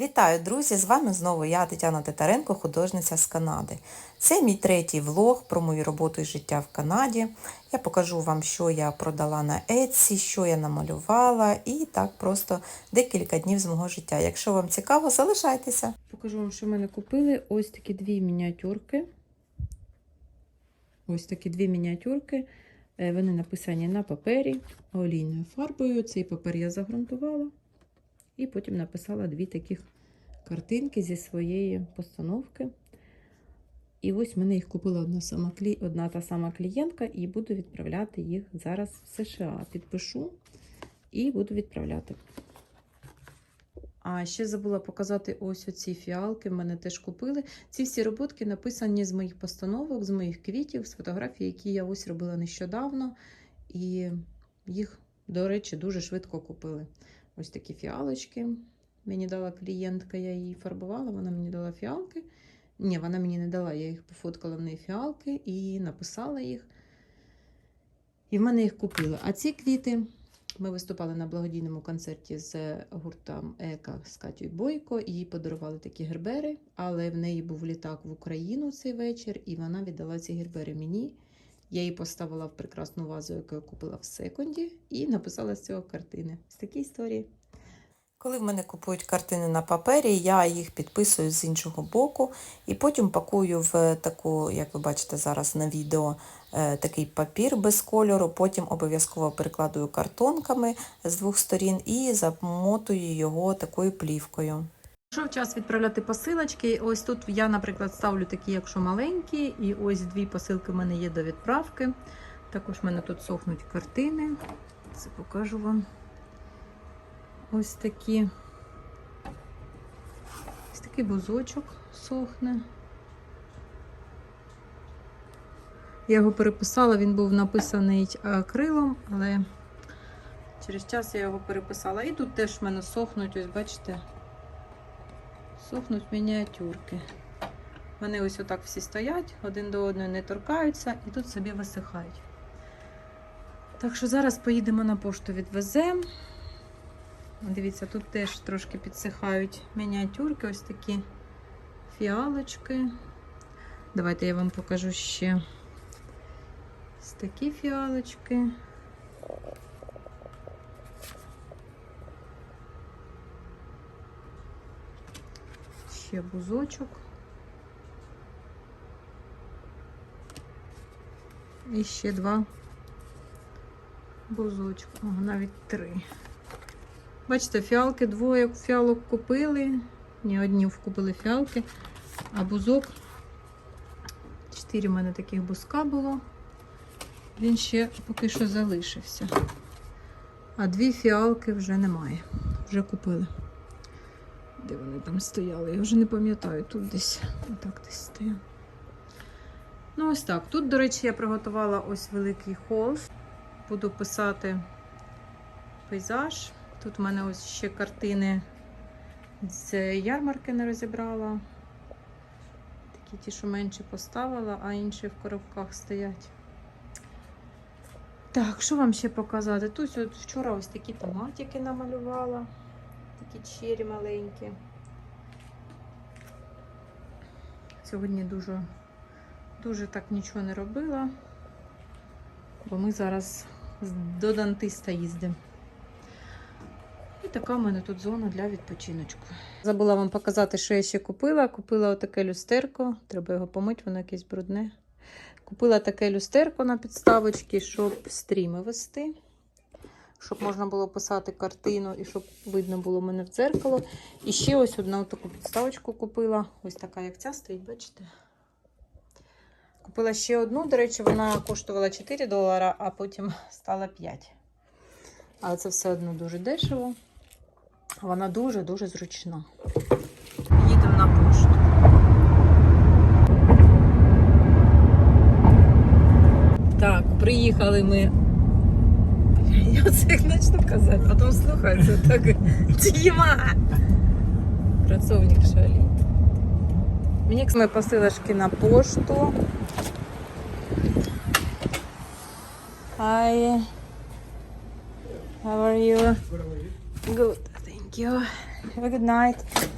Вітаю, друзі! З вами знову я, Тетяна Титаренко, художниця з Канади. Це мій третій влог про мою роботу і життя в Канаді. Я покажу вам, що я продала на Etsy, що я намалювала, і так просто декілька днів з мого життя. Якщо вам цікаво, залишайтеся. Покажу вам, що в мене купили. Ось такі дві мініатюрки. Ось такі дві мініатюрки. Е, Вони написані на папері олійною фарбою. Цей папер я загрунтувала. І потім написала дві таких картинки зі своєї постановки. І ось мене їх купила одна, сама, одна та сама клієнтка, і буду відправляти їх зараз в США. Підпишу і буду відправляти. А ще забула показати ось оці фіалки. В мене теж купили. Ці всі роботки написані з моїх постановок, з моїх квітів, з фотографій, які я ось робила нещодавно. І їх, до речі, дуже швидко купили. Ось такі фіалочки. Мені дала клієнтка, я її фарбувала, вона мені дала фіалки. Ні, вона мені не дала, я їх пофоткала в неї фіалки і написала їх. І в мене їх купили. А ці квіти ми виступали на благодійному концерті з гуртом Ека з Катю Бойко. Їй подарували такі гербери, але в неї був літак в Україну цей вечір, і вона віддала ці гербери мені. Я її поставила в прекрасну вазу, яку я купила в секунді, і написала з цього картини. З такі історії. Коли в мене купують картини на папері, я їх підписую з іншого боку і потім пакую в таку, як ви бачите зараз на відео, е, такий папір без кольору. Потім обов'язково перекладую картонками з двох сторін і замотую його такою плівкою. Прийшов час відправляти посилочки. Ось тут я, наприклад, ставлю такі, якщо маленькі, і ось дві посилки в мене є до відправки. Також в мене тут сохнуть картини. Це покажу вам. Ось такі. Ось такий бузочок сохне. Я його переписала, він був написаний акрилом, але через час я його переписала. І тут теж в мене сохнуть, ось бачите, сохнуть мініатюрки. Вони ось отак всі стоять, один до одного не торкаються і тут собі висихають. Так що зараз поїдемо на пошту відвеземо. Дивіться, тут теж трошки підсихають мініатюрки, ось такі фіалочки. Давайте я вам покажу ще ось такі фіалочки. Ще бузочок. І ще два бузочка, Ага, навіть три. Бачите, фіалки двоє фіалок купили. Ні, одні купили фіалки, а бузок. Чотири в мене таких бузка було. Він ще поки що залишився. А дві фіалки вже немає. Вже купили. Де вони там стояли? Я вже не пам'ятаю, тут десь отак десь стояв. Ну, ось так. Тут, до речі, я приготувала ось великий холст. Буду писати пейзаж. Тут в мене ось ще картини з ярмарки не розібрала. Такі ті, що менше поставила, а інші в коробках стоять. Так, що вам ще показати? Тут от вчора ось такі томатики намалювала. Такі чері маленькі. Сьогодні дуже, дуже так нічого не робила, бо ми зараз до дантиста їздимо. І така в мене тут зона для відпочиночку. Забула вам показати, що я ще купила. Купила отаке люстерко. Треба його помити, воно якесь брудне. Купила таке люстерко на підставочки, щоб стріми вести. Щоб можна було писати картину і щоб видно було мене в дзеркало. І ще ось одну таку підставочку купила. Ось така, як ця стоїть, бачите? Купила ще одну, до речі, вона коштувала 4 долара, а потім стала 5. Але це все одно дуже дешево. Вона дуже-дуже зручна. Їдемо на пошту. Так, приїхали ми. Я як почну казати, потім слухається так. Тіма! Працовник шалі. Мені ми посилочки на пошту. Hi. How are you? Good, thank you. Have a good night.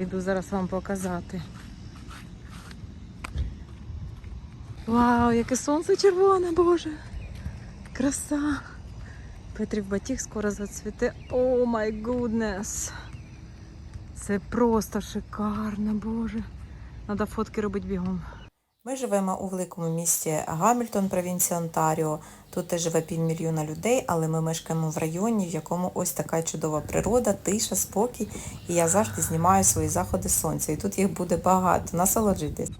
Іду зараз вам показати. Вау, яке сонце червоне, боже! Краса! Петрів батіг скоро зацвіте. О май гуднес! Це просто шикарно, боже. Надо фотки робити бігом. Ми живемо у великому місті Гамільтон, провінція Онтаріо. Тут теж живе півмільйона людей, але ми мешкаємо в районі, в якому ось така чудова природа, тиша, спокій. І я завжди знімаю свої заходи сонця. І тут їх буде багато. Насолоджуйтесь.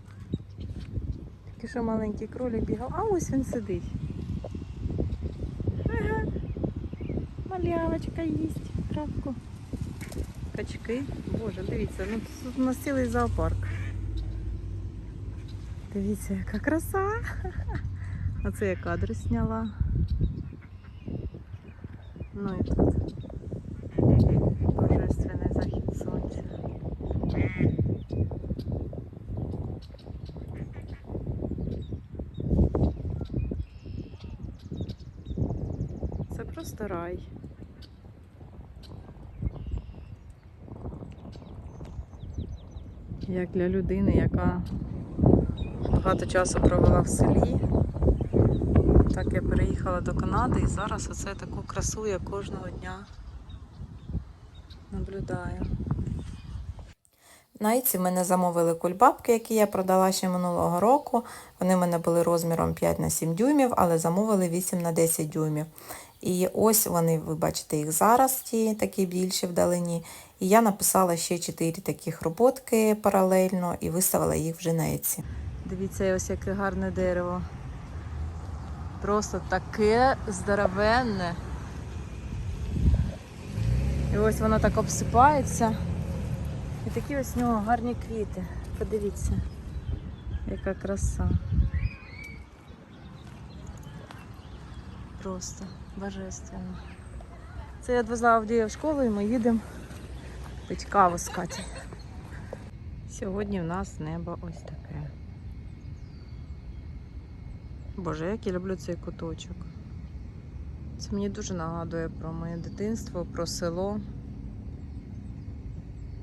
Тільки що маленький кролик бігав, а ось він сидить. Малявочка їсть травку. Качки. Боже, дивіться, ну тут у нас цілий зоопарк. Дивіться, яка краса. Оце я кадри зняла. Ну і тут божественний захід сонця. Це просто рай. Як для людини, яка багато часу провела в селі. Так я переїхала до Канади і зараз оце таку красу я кожного дня наблюдаю. Найці в мене замовили кульбабки, які я продала ще минулого року. Вони в мене були розміром 5 на 7 дюймів, але замовили 8 на 10 дюймів. І ось вони, ви бачите їх зараз, ті такі більші вдалині. І я написала ще 4 таких роботки паралельно і виставила їх на Etsy. Дивіться, ось яке гарне дерево. Просто таке здоровенне. І ось воно так обсипається. І такі ось в нього гарні квіти. Подивіться, яка краса. Просто божественно. Це я відвезла Авдія в школу і ми їдемо пити каву з Катю. Сьогодні в нас небо ось таке. Боже, як я люблю цей куточок. Це мені дуже нагадує про моє дитинство, про село.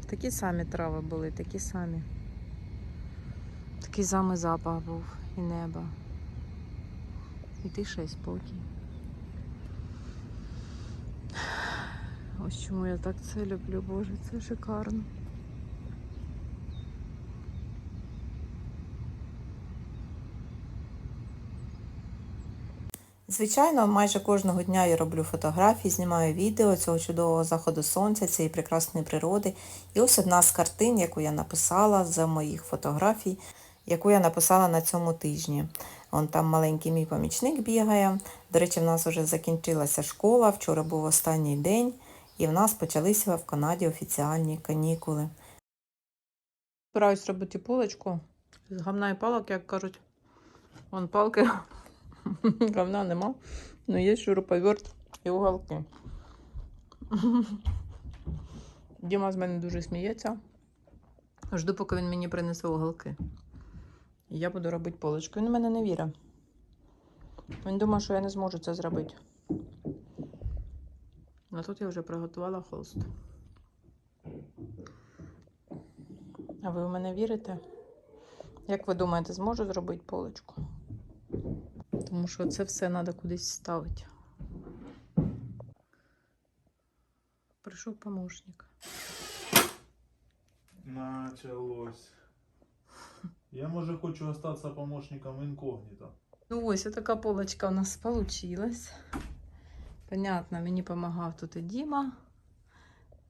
Такі самі трави були, такі самі. Такий самий запах був і неба. І тиша, і спокій. Ось чому я так це люблю, Боже, це шикарно. Звичайно, майже кожного дня я роблю фотографії, знімаю відео цього чудового заходу сонця, цієї прекрасної природи. І ось одна з картин, яку я написала з моїх фотографій, яку я написала на цьому тижні. Вон там маленький мій помічник бігає. До речі, в нас вже закінчилася школа, вчора був останній день, і в нас почалися в Канаді офіціальні канікули. Збираюсь робити полочку з гамна і палок, як кажуть. Вон палки, гамна нема. Ну є шуруповерт і уголки. Діма з мене дуже сміється. Жду, поки він мені принесе уголки. Я буду робити полочку. Він в мене не вірить. Він думає, що я не зможу це зробити. А тут я вже приготувала холст. А ви в мене вірите? Як ви думаєте, зможу зробити полочку? Тому що це все треба кудись ставити. Прийшов помощник. Началось. Я, може, хочу остатися помощником інкогніто. Ну ось така полочка у нас получилась. Понятно, мені допомагав тут і Діма.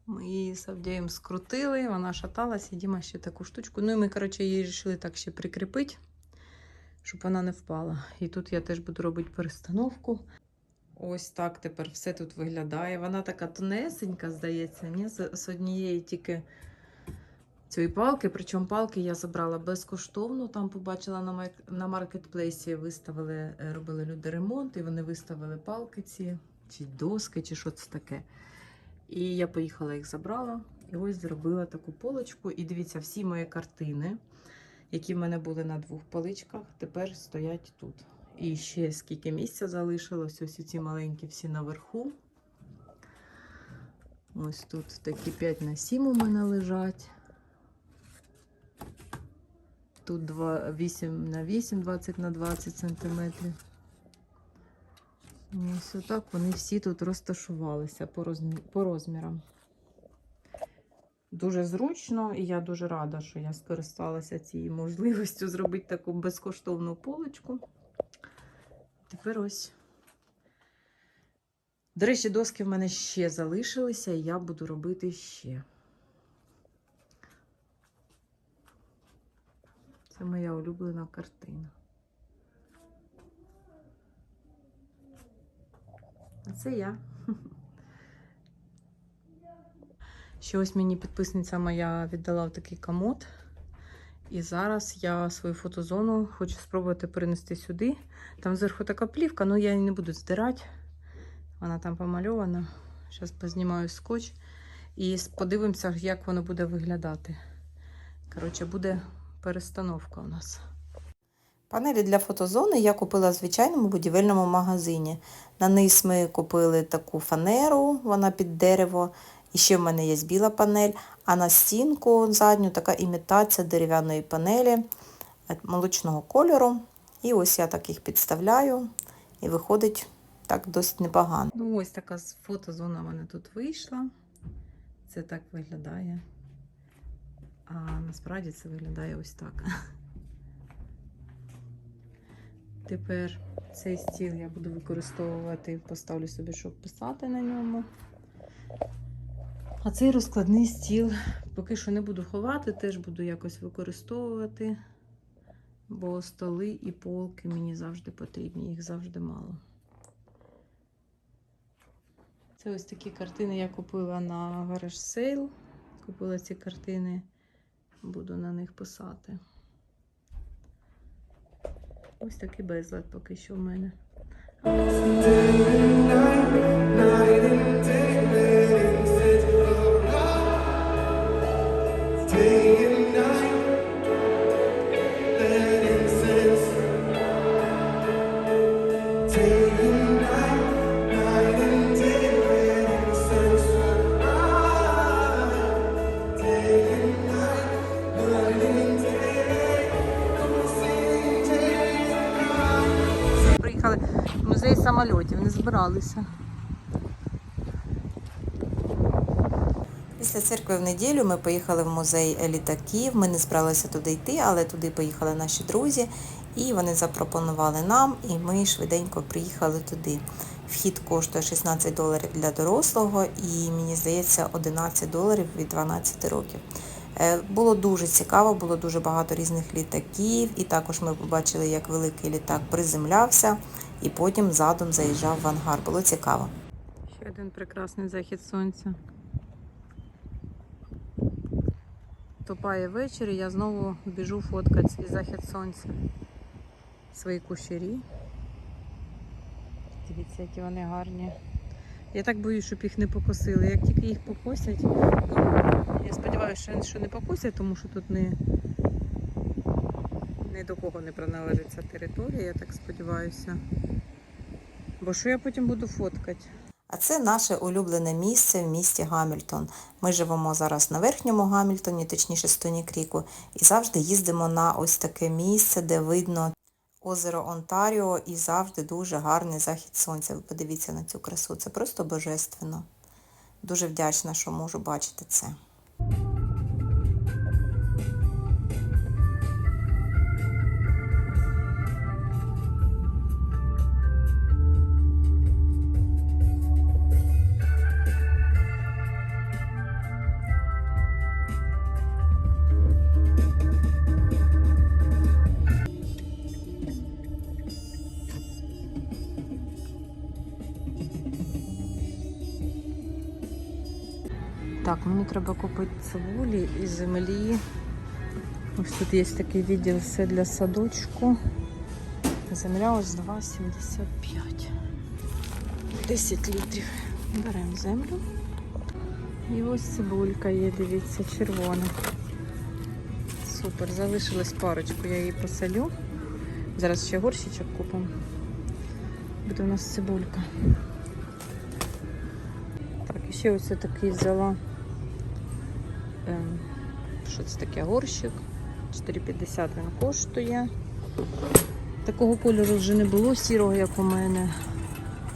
Ми її з Авдієм скрутили, вона шаталась, і Діма ще таку штучку. Ну і ми, коротше, її вирішили так ще прикріпити, щоб вона не впала. І тут я теж буду робити перестановку. Ось так тепер все тут виглядає. Вона така тонесенька, здається, ні? З, однієї тільки цієї палки. Причому палки я забрала безкоштовно. Там побачила на, маркетплейсі, виставили, е, робили люди ремонт, і вони виставили палки ці, чи доски, чи що це таке. І я поїхала їх забрала. І ось зробила таку полочку. І дивіться, всі мої картини, які в мене були на двох поличках, тепер стоять тут. І ще скільки місця залишилось, ось ці маленькі всі наверху. Ось тут такі 5 на 7 у мене лежать. Тут 2, 8 на 8, 20 на 20 сантиметрів. Ось отак вони всі тут розташувалися по, розмі... по розмірам. Дуже зручно, і я дуже рада, що я скористалася цією можливістю зробити таку безкоштовну полочку. Тепер ось. До речі, доски в мене ще залишилися, і я буду робити ще. Це моя улюблена картина. Це я. Ще ось мені підписниця моя віддала в такий комод. І зараз я свою фотозону хочу спробувати перенести сюди. Там зверху така плівка, але я її не буду здирати. Вона там помальована. Зараз познімаю скотч і подивимося, як воно буде виглядати. Коротше, буде перестановка у нас. Панелі для фотозони я купила в звичайному будівельному магазині. На низ ми купили таку фанеру, вона під дерево. І ще в мене є біла панель, а на стінку задню така імітація дерев'яної панелі е, молочного кольору. І ось я так їх підставляю, і виходить так досить непогано. Ну, ось така фотозона в мене тут вийшла. Це так виглядає. А насправді це виглядає ось так. Тепер цей стіл я буду використовувати, поставлю собі, щоб писати на ньому. А цей розкладний стіл поки що не буду ховати, теж буду якось використовувати, бо столи і полки мені завжди потрібні, їх завжди мало. Це ось такі картини я купила на гараж сейл. Купила ці картини, буду на них писати. Ось такий безлад поки що в мене. Не. Після церкви в неділю ми поїхали в музей літаків. Ми не збиралися туди йти, але туди поїхали наші друзі, і вони запропонували нам, і ми швиденько приїхали туди. Вхід коштує 16 доларів для дорослого і, мені здається, 11 доларів від 12 років. Е, Було дуже цікаво, було дуже багато різних літаків, і також ми побачили, як великий літак приземлявся, і потім задом заїжджав в ангар. Було цікаво. Ще один прекрасний захід сонця. Топає вечір, і я знову біжу фоткати свій захід сонця. Свої кущері. Дивіться, які вони гарні. Я так боюсь, щоб їх не покосили. Як тільки їх покосять, я сподіваюся, що не покосять, тому що тут не, не до кого не приналежить ця територія, я так сподіваюся. Бо що я потім буду фоткати? А це наше улюблене місце в місті Гамільтон. Ми живемо зараз на верхньому Гамільтоні, точніше Стоні Кріку, і завжди їздимо на ось таке місце, де видно озеро Онтаріо і завжди дуже гарний захід сонця. Ви подивіться на цю красу. Це просто божественно. Дуже вдячна, що можу бачити це. Так, мені треба купити цибулі і землі. Ось тут є такий відділ все для садочку. Земля ось 2,75. 10 літрів. Беремо землю. І ось цибулька є, дивіться, червона. Супер, залишилась парочку, я її посолю. Зараз ще горщичок купимо. Буде у нас цибулька. Так, і ще ось такий взяла. Ем, що це таке? Горщик. 4,50 він коштує. Такого кольору вже не було сірого, як у мене.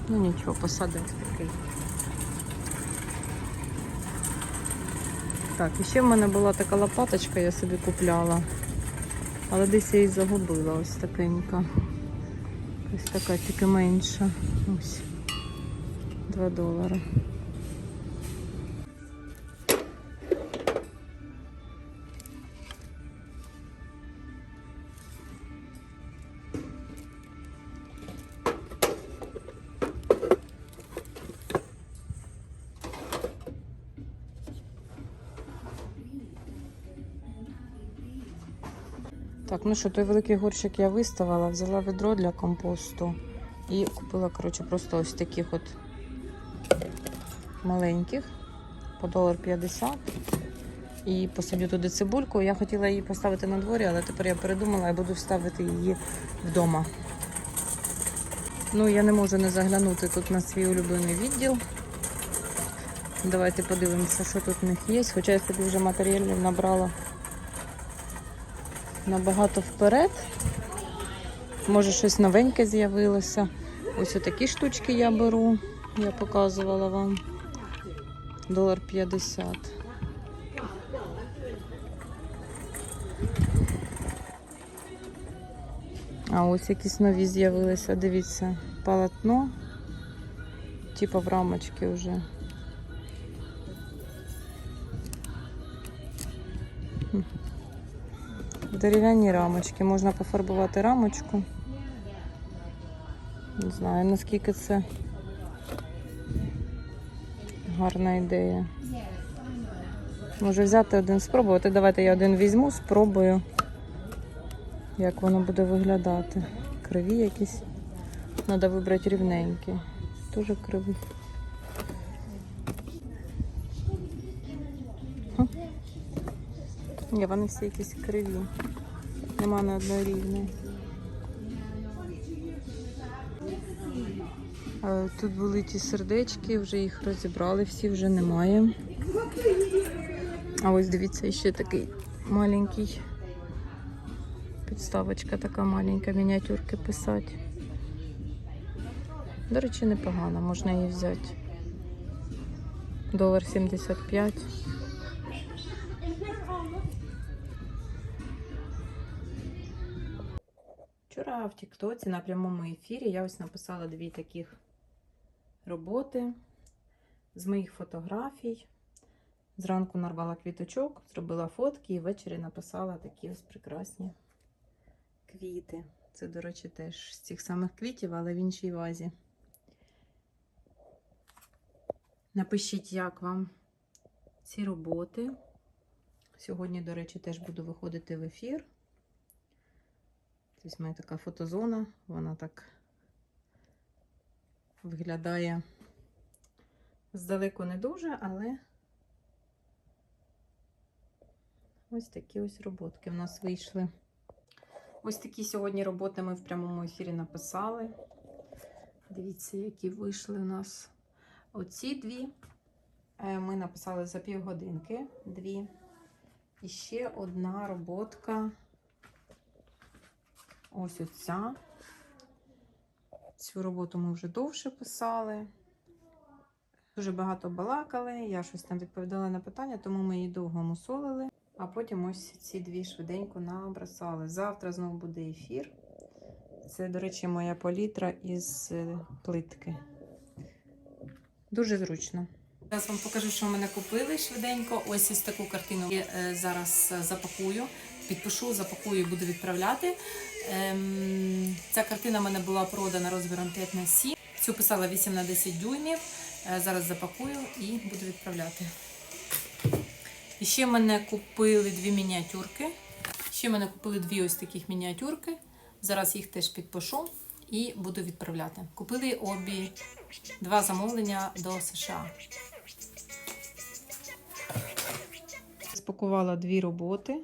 Ну нічого, посадимо в такий. Так, і ще в мене була така лопаточка, я собі купляла. Але десь я її загубила, ось такенька. Ось така, тільки менша. Ось. 2 долари. Ну що, той великий горщик я виставила, взяла ведро для компосту і купила, коротше, просто ось таких от маленьких по долар 50. І посадю туди цибульку. Я хотіла її поставити на дворі, але тепер я передумала і буду ставити її вдома. Ну, я не можу не заглянути тут на свій улюблений відділ. Давайте подивимося, що тут в них є. Хоча я собі вже матеріалів набрала набагато вперед. Може, щось новеньке з'явилося. Ось отакі штучки я беру. Я показувала вам. Долар 50. А ось якісь нові з'явилися. Дивіться, полотно. Типа в рамочці вже. Хм. Дерев'яні рамочки. Можна пофарбувати рамочку. Не знаю, наскільки це гарна ідея. Може взяти один спробувати. Давайте я один візьму, спробую, як воно буде виглядати. Криві якісь. Треба вибрати рівненькі. Дуже кривий. Ні, вони всі якісь криві. Нема на одної рівної. Е, Тут були ті сердечки, вже їх розібрали, всі вже немає. А ось дивіться, ще такий маленький. Підставочка така маленька, мініатюрки писати. До речі, непогано, можна її взяти. Долар 75. Вчора в Тіктоці на прямому ефірі я ось написала дві таких роботи з моїх фотографій. Зранку нарвала квіточок, зробила фотки і ввечері написала такі ось прекрасні квіти. Це, до речі, теж з цих самих квітів, але в іншій вазі. Напишіть, як вам ці роботи. Сьогодні, до речі, теж буду виходити в ефір. Ось моя така фотозона, вона так виглядає здалеку не дуже, але ось такі ось роботки в нас вийшли. Ось такі сьогодні роботи ми в прямому ефірі написали. Дивіться, які вийшли у нас. Оці дві е, ми написали за півгодинки. Дві. І ще одна роботка. Ось оця. Цю роботу ми вже довше писали. Дуже багато балакали. Я щось там відповідала на питання, тому ми її довго мусолили. А потім ось ці дві швиденько набросали. Завтра знову буде ефір. Це, до речі, моя палітра із е, плитки. Дуже зручно. Зараз вам покажу, що в мене купили швиденько. Ось ось таку картину я е, зараз е, запакую, підпишу, запакую і буду відправляти. Ем, ця картина в мене була продана розміром 5 на 7. Цю писала 8 на 10 дюймів. Е, зараз запакую і буду відправляти. І ще мене купили дві мініатюрки. Ще мене купили дві ось таких мініатюрки. Зараз їх теж підпишу і буду відправляти. Купили обі два замовлення до США. Спакувала дві роботи.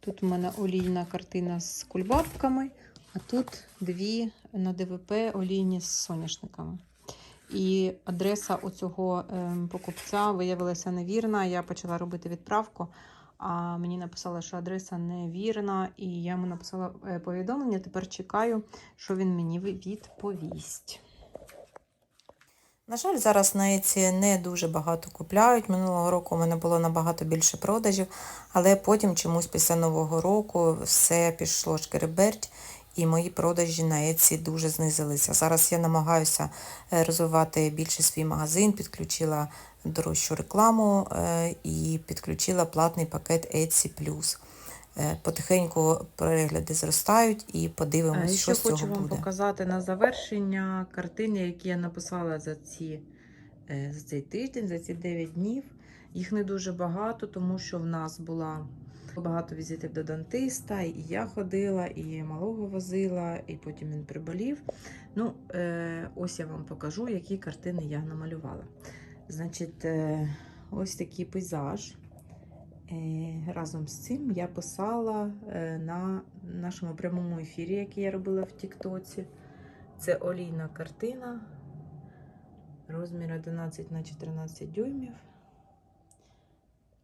Тут у мене олійна картина з кульбабками, а тут дві на ДВП олійні з соняшниками. І адреса оцього ем, покупця виявилася невірна. Я почала робити відправку, а мені написали, що адреса невірна, і я йому написала е, повідомлення. Тепер чекаю, що він мені відповість. На жаль, зараз на Еці не дуже багато купляють. Минулого року у мене було набагато більше продажів, але потім чомусь після Нового року все пішло шкереберть, і мої продажі на Еці дуже знизилися. Зараз я намагаюся е, розвивати більше свій магазин, підключила дорожчу рекламу е, і підключила платний пакет Etsy+. Е, Потихеньку перегляди зростають і подивимось, Е, що з цього хочу вам показати на завершення картини, які я написала за, ці, е, за цей тиждень, за ці 9 днів. Їх не дуже багато, тому що в нас була багато візитів до дантиста, і я ходила, і малого возила, і потім він приболів. Ну, е, ось я вам покажу, які картини я намалювала. Значить, ось такий пейзаж. Е, Разом з цим я писала е, на нашому прямому ефірі, який я робила в Тіктоці. Це олійна картина. Розмір 11 на 14 дюймів.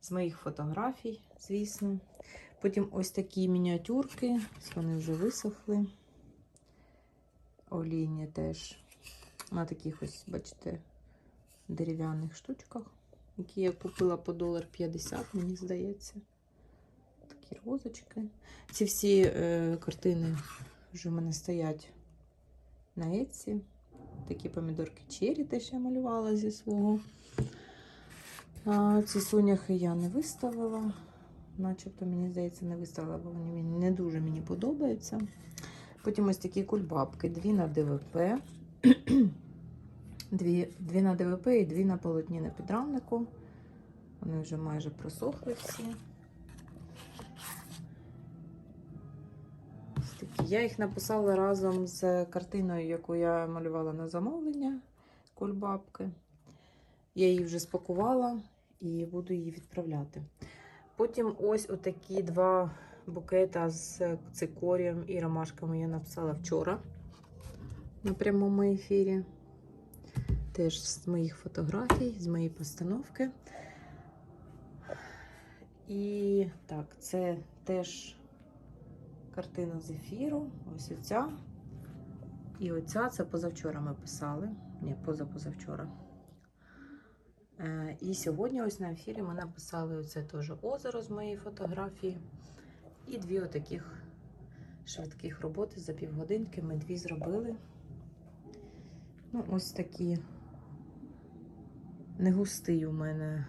З моїх фотографій, звісно. Потім ось такі мініатюрки. Вони вже висохли. Олійні теж. На таких ось, бачите, дерев'яних штучках які я купила по долар 50, мені здається. Такі розочки. Ці всі е, картини вже в мене стоять на Etsy. Такі помідорки Черрі теж я малювала зі свого. А, ці соняхи я не виставила. Начебто, мені здається, не виставила, бо вони не дуже мені подобаються. Потім ось такі кульбабки, дві на ДВП. Дві, дві на ДВП і дві на полотні на підрамнику. Вони вже майже просохли всі. Я їх написала разом з картиною, яку я малювала на замовлення кульбабки. Я її вже спакувала і буду її відправляти. Потім ось отакі два букета з цикорієм і ромашками я написала вчора на прямому ефірі теж з моїх фотографій, з моєї постановки. І так, це теж картина з ефіру. Ось оця. І оця це позавчора ми писали. Ні, позапозавчора. Е, І сьогодні ось на ефірі ми написали оце теж озеро з моєї фотографії. І дві отаких швидких роботи за півгодинки. Ми дві зробили. Ну, ось такі не густий у мене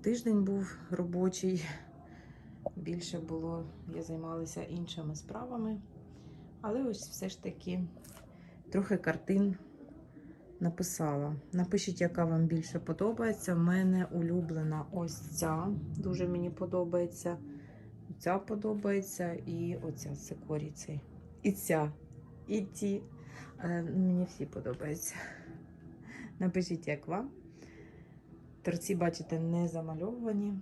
тиждень був робочий. Більше було, я займалася іншими справами. Але ось все ж таки трохи картин написала. Напишіть, яка вам більше подобається. В мене улюблена ось ця. Дуже мені подобається. Ця подобається і оця цикорій цей. І ця. І ті. Е, Мені всі подобаються. Напишіть, як вам. Торці, бачите, не замальовані.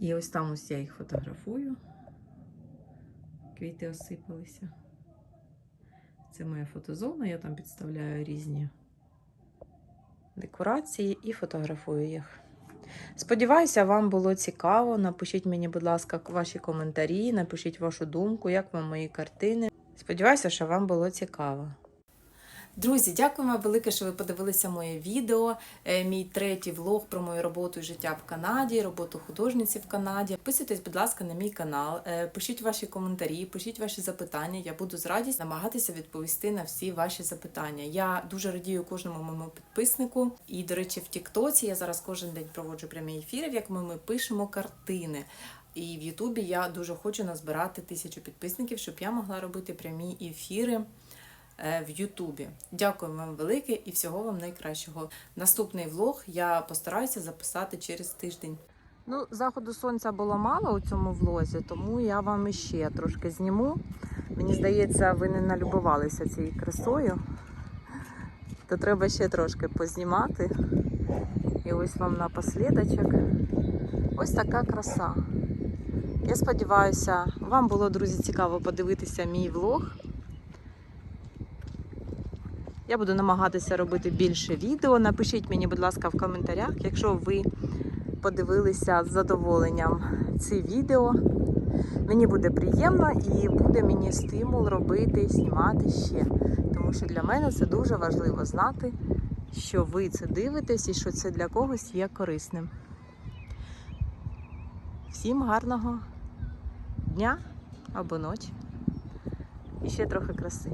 І ось там ось я їх фотографую. Квіти осипалися. Це моя фотозона, я там підставляю різні декорації і фотографую їх. Сподіваюся, вам було цікаво. Напишіть мені, будь ласка, ваші коментарі, напишіть вашу думку, як вам мої картини. Сподіваюся, що вам було цікаво. Друзі, дякуємо велике, що ви подивилися моє відео. Е, Мій третій влог про мою роботу і життя в Канаді, роботу художниці в Канаді. Підписуйтесь, будь ласка, на мій канал, е, пишіть ваші коментарі, пишіть ваші запитання. Я буду з радістю намагатися відповісти на всі ваші запитання. Я дуже радію кожному моєму підписнику. І, до речі, в Тіктоці я зараз кожен день проводжу прямі ефіри, в якому ми пишемо картини. І в Ютубі я дуже хочу назбирати тисячу підписників, щоб я могла робити прямі ефіри в Ютубі. Дякую вам велике і всього вам найкращого. Наступний влог я постараюся записати через тиждень. Ну, заходу сонця було мало у цьому влозі, тому я вам іще трошки зніму. Мені здається, ви не налюбувалися цією красою. То треба ще трошки познімати. І ось вам напослідочок. Ось така краса. Я сподіваюся, вам було, друзі, цікаво подивитися мій влог. Я буду намагатися робити більше відео. Напишіть мені, будь ласка, в коментарях, якщо ви подивилися з задоволенням ці відео. Мені буде приємно і буде мені стимул робити, знімати ще. Тому що для мене це дуже важливо знати, що ви це дивитесь і що це для когось є корисним. Всім гарного дня або ночі. І ще трохи краси.